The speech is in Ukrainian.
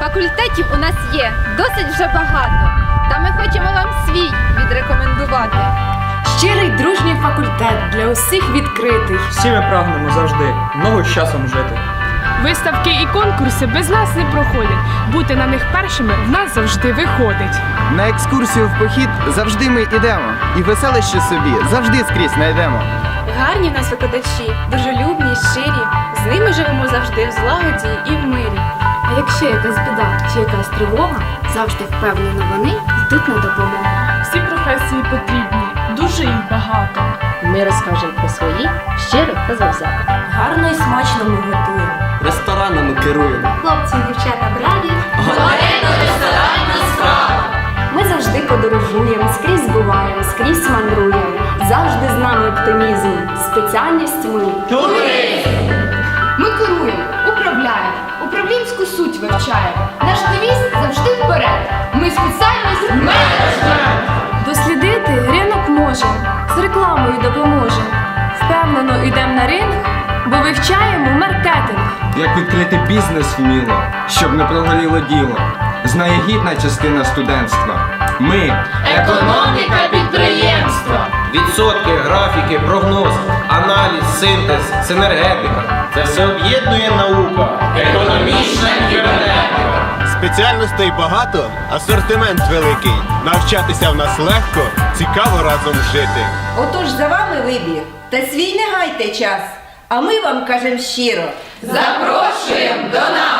Факультетів у нас є досить вже багато. Та ми хочемо вам свій відрекомендувати. Щирий дружній факультет для усіх відкритий. Всі ми прагнемо завжди ногу з часом жити. Виставки і конкурси без нас не проходять. Бути на них першими в нас завжди виходить. На екскурсію в похід завжди ми йдемо. І веселище собі завжди скрізь знайдемо. Гарні в нас викладачі, дружелюбні, щирі. З ними живемо завжди в злагоді і в мирі. А якщо якась біда чи якась тривога, завжди впевнено вони йдуть на допомогу. Всі професії потрібні, дуже їх багато. Ми розкажемо про свої щиро та завзято. Гарно і смачно ми готуємо. Ресторанами керуємо. Хлопці і дівчата браві. Ми завжди подорожуємо, скрізь буваємо, скрізь мандруємо. Завжди з нами оптимізм. Спеціальність ми. Ми управлінську суть вивчаємо. Наш девіз завжди вперед. Ми спеціальність менеджмент. Дослідити ринок можемо, з рекламою допоможемо. Впевнено йдемо на ринг, бо вивчаємо маркетинг. Як відкрити бізнес вміло, щоб не прогоріло діло. Знає гідна частина студентства. Ми Економіка підприємства. Відсотки, графіки, прогноз, аналіз, синтез, синергетика. Це все об'єднує наука. Економічна кібернетика. Спеціальностей багато, асортимент великий. Навчатися в нас легко, цікаво разом жити. Отож за вами вибір, та свій не гайте час. А ми вам кажемо щиро. Запрошуємо до нас!